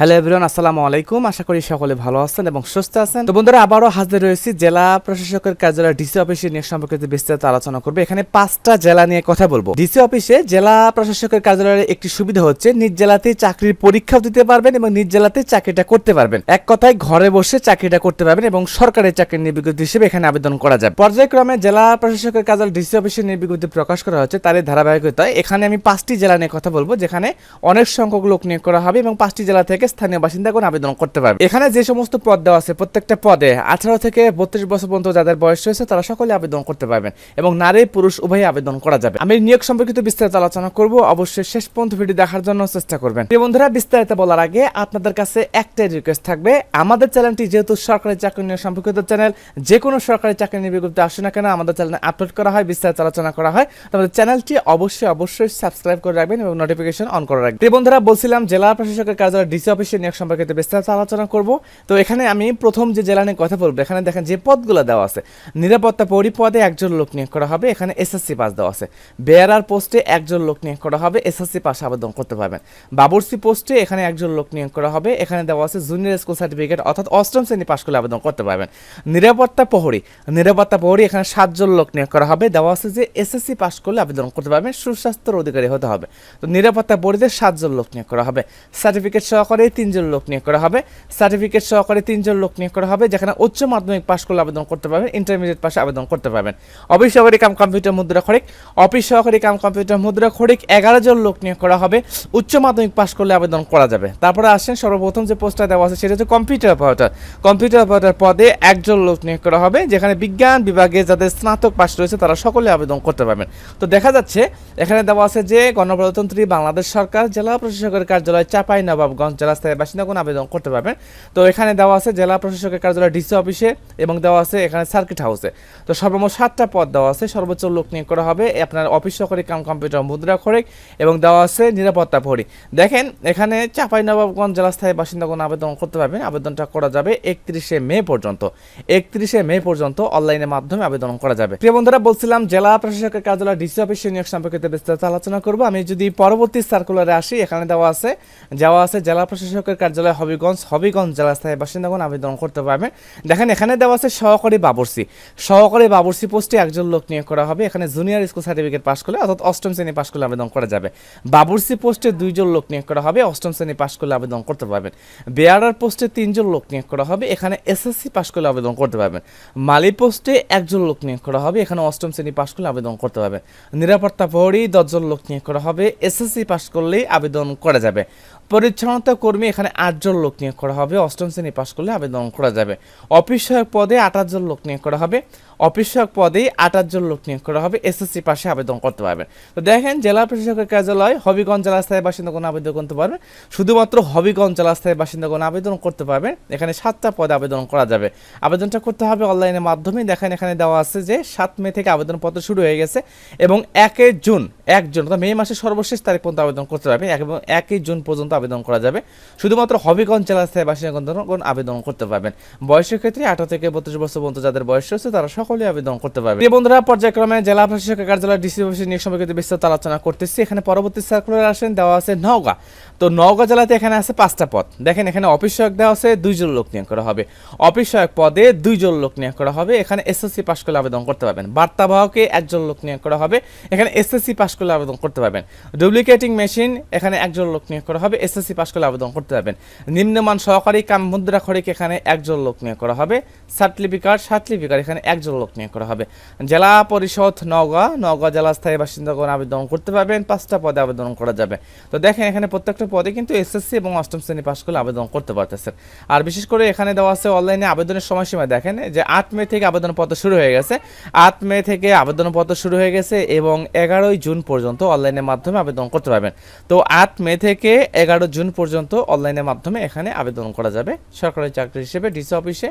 Hello everyone, আসসালামু আলাইকুম। আশা করি সকলে ভালো আছেন এবং সুস্থ আছেন। তো বন্ধুরা, আবারও হাজির রয়েছি জেলা প্রশাসকের কার্যালয় ডিসি অফিসে নিয়োগ সম্পর্কিত বিস্তারিত আলোচনা করবে। এখানে পাঁচটা জেলা নিয়ে কথা বলব। ডিসি অফিসে জেলা প্রশাসকের কার্যালয়ের একটি সুবিধা হচ্ছে, নিজ জেলাতেই চাকরির পরীক্ষাও দিতে পারবেন এবং নিজ জেলাতেই চাকরিটা করতে পারবেন। এক কথায়, ঘরে বসে চাকরিটা করতে পারবেন এবং সরকারি চাকরির নির্বিজ্ঞপ্তি হিসেবে এখানে আবেদন করা যায় পর্যায়ক্রমে জেলা প্রশাসকের কার্যালয় ডিসি অফিসের নির্বিজ্ঞপ্তি প্রকাশ করা হচ্ছে তারই ধারাবাহিকতায়। এখানে আমি পাঁচটি জেলা নিয়ে কথা বলব, যেখানে অনেক সংখ্যক লোক নিয়োগ করা হবে এবং পাঁচটি জেলা থেকে স্থানীয় বাসিন্দাগণ আবেদন করতে পারবে। এখানে যে সমস্ত পদ দেওয়া আছে, প্রত্যেকটা পদে আঠারো থেকে বত্রিশ বছর পর্যন্ত যাদের বয়স রয়েছে, তারা সকলে আবেদন করতে পারবেন এবং নারী, পুরুষ উভয়ই আবেদন করা যাবে। আমি নিয়োগ সম্পর্কিত বিস্তারিত আলোচনা করব। অবশ্যই শেষ পর্যন্ত ভিডিও দেখার জন্য চেষ্টা করবেন। প্রিয় বন্ধুরা, বিস্তারিত বলার আগে আপনাদের কাছে একটাই রিকোয়েস্ট থাকবে। আমাদের চ্যানেলটি যেহেতু সরকারি চাকরি নিয়োগ সম্পর্কিত চ্যানেল যে কোনো সরকারি চাকরি নিয়োগ বিজ্ঞপ্তি আসে না কেন, আমাদের চ্যানেলে আপলোড করা হয়, বিস্তারিত আলোচনা করা হয়। তোমাদের চ্যানেলটি অবশ্যই অবশ্যই সাবস্ক্রাইব করে রাখবেন এবং নোটিফিকেশন অন করে রাখবেন। প্রিয় বন্ধুরা, বলছিলাম, জেলা প্রশাসকের কার্যালয়, ডিসি অফিসে নিয়োগ সম্পর্কিত বিস্তারিত আলোচনা করব। তো এখানে আমি প্রথম যে জেলা নিয়ে কথা বলব, এখানে দেখেন যে পদগুলো দেওয়া আছে। নিরাপত্তা পরিপদে একজন লোক নিয়োগ করা হবে, এখানে এসএসসি পাস দেওয়া আছে। বেয়ারার পোস্টে একজন লোক নিয়োগ করা হবে, এসএসসি পাস আবেদন করতে পারবেন। বাবুরসি পোস্টে এখানে একজন লোক নিয়োগ করা হবে, এখানে দেওয়া আছে জুনিয়র স্কুল সার্টিফিকেট, অর্থাৎ অষ্টম শ্রেণি পাস করলে আবেদন করতে পারবেন। নিরাপত্তা প্রহরী নিরাপত্তা প্রহরী, এখানে সাতজন লোক নিয়োগ করা হবে, দেওয়া আছে যে এসএসসি পাস করলে আবেদন করতে পারবেন, সুস্বাস্থ্যের অধিকারী হতে হবে। তো নিরাপত্তা প্রহরীদের সাতজন লোক নিয়োগ করা হবে। সার্টিফিকেট সহকারে তিনজন লোক নিয়োগ করা হবে। সার্টিফিকেট সহকারে তিনজন লোক নিয়োগ করা হবে, যেখানে উচ্চ মাধ্যমিক পাস করলে আবেদন করতে পারবেন, ইন্টারমিডিয়েট পাশে আবেদন করতে পারবেন। অফিস সহকারী কাম কম্পিউটার মুদ্রা খরিক অফিস সহকারী কাম কম্পিউটার মুদ্রা খরিক এগারো জন লোক নিয়োগ করা হবে, উচ্চ মাধ্যমিক পাস করলে আবেদন করা যাবে। তারপরে আসেন, সর্বপ্রথম যে পোস্টটা দেওয়া আছে সেটা হচ্ছে কম্পিউটার অপারেটর। কম্পিউটার অপারেটর পদে একজন লোক নিয়োগ করা হবে, যেখানে বিজ্ঞান বিভাগে যাদের স্নাতক পাস রয়েছে তারা সকলে আবেদন করতে পারবেন। তো দেখা যাচ্ছে, এখানে দেওয়া আছে যে গণপ্রজাতন্ত্রী বাংলাদেশ সরকার, জেলা প্রশাসকের কার্যালয় চাপাই নবাবগঞ্জ জেলা স্থায়ী বাসিন্দাগণ আবেদন করতে পারবেন। তো এখানে দেওয়া আছে জেলা প্রশাসকের কার্যালয় ডিসি অফিসে এবং দেওয়া আছে এখানে সার্কিট হাউসে। তো সর্বমোট সাতটা পদ দেওয়া আছে, সর্বোচ্চ লোক নিয়োগ করা হবে, আপনার অফিস সহকারী কাম কম্পিউটার মুদ্রা খরিক এবং দেওয়া আছে নিরাপত্তা ভরি। দেখেন, এখানে চাপাই নবাবগঞ্জ জেলা স্থায়ী বাসিন্দাগণ আবেদন করতে পারবেন, আবেদনটা করা যাবে একত্রিশে মে পর্যন্ত। একত্রিশে মে পর্যন্ত অনলাইনের মাধ্যমে আবেদন করা যাবে। প্রিয় বন্ধুরা, বলছিলাম জেলা প্রশাসকের কার্যালয় ডিসি অফিসে নিয়োগ সম্পর্কিত বিস্তারিত আলোচনা করব। আমি যদি পরবর্তী সার্কুলারে আসি, এখানে দেওয়া আছে যাওয়া আছে জেলা প্রশাসকের কার্যালয় হবিগঞ্জ হবিগঞ্জ জেলা স্থায়ী বাসিন্দাগণ আবেদন করতে পারবেন দেখেন, এখানে দেওয়া আছে সহকারী বাবরসি সহকারী বাবরসি পোস্টে একজন লোক নিয়োগ করা হবে। এখানে জুনিয়র স্কুল সার্টিফিকেট পাস করলে, অর্থাৎ অষ্টম শ্রেণি পাস করলে আবেদন করা যাবে। বাবুরসি পোস্টে দুইজন লোক নিয়োগ করা হবে, অষ্টম শ্রেণি পাস করলে আবেদন করতে পারবেন। বেয়ারার পোস্টে তিনজন লোক নিয়োগ করা হবে, এখানে এসএসসি পাস করলে আবেদন করতে পারবেন। মালি পোস্টে একজন লোক নিয়োগ করা হবে, এখানে অষ্টম শ্রেণি পাস করলে আবেদন করতে পারবেন। নিরাপত্তা প্রহরী দশজন লোক নিয়োগ করা হবে এসএসসি পাস করলেই আবেদন করা যাবে। পরিচ্ছন্নতা কর্মী এখানে আটজন লোক নিয়োগ করা হবে। অষ্টম শ্রেণি পাশ করলে আবেদন করা যাবে। অফিস সহায়ক পদে আঠাশ জন লোক নিয়োগ করা হবে। অফিস সহায়ক পদেই আঠাশ জন লোক নিয়োগ করা হবে। এসএসসি পাশে আবেদন করতে পারবেন তো দেখেন, জেলা প্রশাসকের কার্যালয় হবিগঞ্জ জেলা স্থায়ী বাসিন্দাগণ আবেদন করতে পারবেন শুধুমাত্র হবিগঞ্জ জেলা স্থায়ী বাসিন্দাগণ আবেদন করতে পারবেন এখানে সাতটা পদে আবেদন করা যাবে। আবেদনটা করতে হবে অনলাইনের মাধ্যমে। দেখেন, এখানে দেওয়া আছে যে সাত মে থেকে আবেদনপত্র শুরু হয়ে গেছে এবং একে জুন, এক জুন অর্থাৎ মে মাসের সর্বশেষ তারিখ পর্যন্ত আবেদন করতে পারবে। এবং একই জুন পর্যন্ত আবেদন করা যাবে। শুধুমাত্র হবিগঞ্জ জেলা স্থায়ী বাসিন্দাগণ আবেদন করতে পারবেন। বয়সের ক্ষেত্রে আঠারো থেকে বত্রিশ বছর পর্যন্ত যাদের বয়স রয়েছে, তারা সকলে আবেদন করতে পারবে। প্রিয় বন্ধুরা, পর্যায়ক্রমে জেলা প্রশাসকের কার্যালয় ডিসি অফিসে নিয়োগ সম্পর্কিত বিস্তারিত আলোচনা করতেছি। এখানে পরবর্তী সার্কুলার আসেন, দেওয়া আছে নওগাঁ। তো নওগাঁ জেলাতে এখানে আছে পাঁচটা পদ। দেখেন, এখানে অফিস সহায়ক দেওয়া আছে, দুইজন লোক নিয়োগ করা হবে। অফিস সহায়ক পদে দুইজন লোক নিয়োগ করা হবে। এখানে এসএসসি পাস করলে আবেদন করতে পারবেন। বার্তাবাহকে একজন লোক নিয়োগ করা হবে। এখানে এসএসসি পাস করলে আবেদন করতে পারবেন। ডুপ্লিকেটিং মেশিন এখানে একজন লোক নিয়োগ করা হবে। এসএসসি পাস করলে আবেদন করতে পারবেন। নিম্নমান সহকারী কাম মুদ্রা খরিক এখানে একজন লোক নিয়োগ করা হবে। সার্টিফিকার সার্টিফিকার এখানে একজন লোক নিয়োগ করা হবে। জেলা পরিষদ নওগাঁ নওগাঁ জেলা স্থায়ী বাসিন্দাগণ আবেদন করতে পারবেন, পাঁচটা পদে আবেদন করা যাবে। তো দেখেন, এখানে প্রত্যেকটা পদে কিন্তু এসএসসি এবং অষ্টম শ্রেণি পাস করলে আবেদন করতে পারতেছেন। আর বিশেষ করে এখানে দেওয়া আছে অনলাইনে আবেদনের সময়সীমা। দেখেন যে আট মে থেকে আবেদনপত্র শুরু হয়ে গেছে। আট মে থেকে আবেদনপত্র শুরু হয়ে গেছে এবং এগারোই জুন পর্যন্ত অনলাইনের মাধ্যমে আবেদন করতে পারবেন। তো আট মে থেকে এগারো জুন পর্যন্ত অনলাইনের মাধ্যমে এখানে আবেদন করা যাবে। সরকারি চাকরি হিসেবে, ডিসি অফিসে,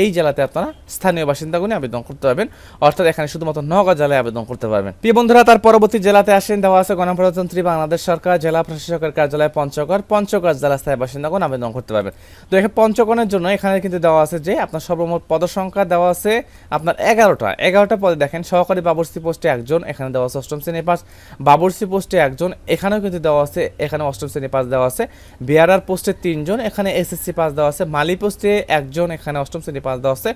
এই জেলাতে আপনারা স্থানীয় বাসিন্দাগুলি আবেদন করতে পারবেন। অর্থাৎ এখানে শুধুমাত্র নওগাঁ জেলায় আবেদন করতে পারবেন। প্রিয় বন্ধুরা, তার পরবর্তী জেলাতে আসেন দেওয়া আছে গণপ্রজাতন্ত্রী বাংলাদেশ সরকার, জেলা প্রশাসকের কার্যালয় পঞ্চগড়। পঞ্চগড় জেলা স্থায়ী বাসিন্দাগণ আবেদন করতে পারবেন। তো এখানে পঞ্চগণের জন্য এখানে কিন্তু দেওয়া আছে যে, আপনার সর্বমোট পদসংখ্যা দেওয়া আছে আপনার এগারোটা। এগারোটা পদে দেখেন, সহকারী বাবুর্চি পোস্টে একজন, এখানে দেওয়া আছে অষ্টম শ্রেণি পাস বাবুর্চি পোস্টে একজন, এখানেও কিন্তু দেওয়া আছে, এখানে অষ্টম শ্রেণি পাস দেওয়া আছে। বিআরআর পোস্টে তিনজন, এখানে এসএসসি পাস দেওয়া আছে। মালি পোস্টে একজন, এখানে অষ্টম শ্রেণি পাস দেওয়া আছে।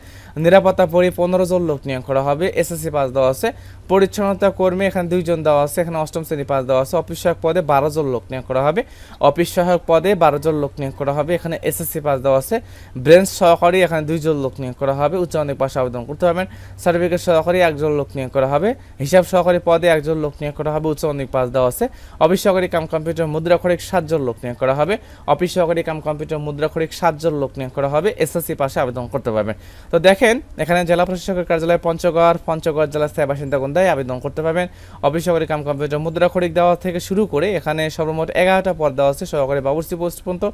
নিরাপত্তা পরি পনেরো জন লোক নিয়োগ করা হবে, এসএসসি পাস দেওয়া আছে, পরিচ্ছন্নতা কর্মী এখানে দুইজন দেওয়া আছে, এখানে অষ্টম শ্রেণি পাস দেওয়া আছে, অফিস সহায়ক পদে বারো জন লোক নিয়োগ করা হবে, অফিস সহায়ক পদে বারো জন লোক নিয়োগ করা হবে, এখানে এসএসসি পাস দেওয়া আছে, ব্রেঞ্চ সহকারী এখানে দুইজন লোক নিয়োগ করা হবে, উচ্চ মাধ্যমিক পাশে আবেদন করতে পারবেন, সার্টিফিকেট সহকারী একজন লোক নিয়োগ করা হবে, হিসাব সহকারী পদে একজন লোক নিয়োগ করা হবে, উচ্চ মাধ্যমিক পাস দেওয়া আছে, অফিস সহকারী কাম কম্পিউটার মুদ্রাক্ষরিক সাতজন লোক নিয়োগ করা হবে, অফিস সহকারী কাম কম্পিউটার মুদ্রাক্ষরিক সাতজন লোক নিয়োগ করা হবে, এসএসসি পাশে আবেদন করতে পারবেন। তো দেখেন, এখানে জেলা প্রশাসকের কার্যালয় পঞ্চগড় পঞ্চগড় জেলা স্থায়ী বাসিন্দা কোনটায় আবেদন করতে পারবেন। অফিস সহকারী কাম কম্পিউটার মুদ্রাক্ষরিক দেওয়া থেকে শুরু করে এখানে সর্বমোট এগারোটা পদ দেওয়া আছে সহকারী বাবুর্চি পোস্ট পর্যন্ত,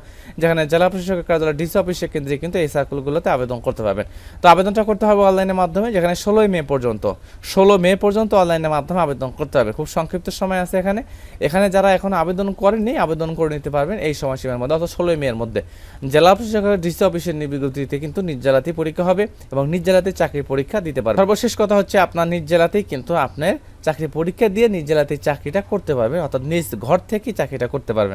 যেখানে জেলা প্রশাসকের কার্যালয় ডিসি অফিসের কেন্দ্রে কিন্তু এই সার্কুলগুলোতে আবেদন করতে পারবেন। তো আবেদনটা করতে হবে অনলাইনের মাধ্যমে, যেখানে ষোলোই মে পর্যন্ত ষোলো মে পর্যন্ত অনলাইনের মাধ্যমে আবেদন করতে হবে। খুব সংক্ষিপ্ত সময় আছে এখানে। এখানে যারা এখন আবেদন করেননি, আবেদন করে নিতে পারবেন এই সময়সীমার মধ্যে, অর্থাৎ ষোলোই মেয়ের মধ্যে। জেলা প্রশাসকের ডিসি অফিসের নিবিগতিতে কিন্তু নিজ জেলাতেই পরীক্ষা হবে এবং নিজ জেলাতে চাকরির পরীক্ষা দিতে পারবে। সর্বশেষ কথা হচ্ছে আপনার নিজ জেলাতেই কিন্তু আপনার চাকরি পরীক্ষা দিয়ে নিজ জেলাতেই চাকরিটা করতে পারবেন, অর্থাৎ নিজ ঘর থেকে চাকরিটা করতে পারবেন।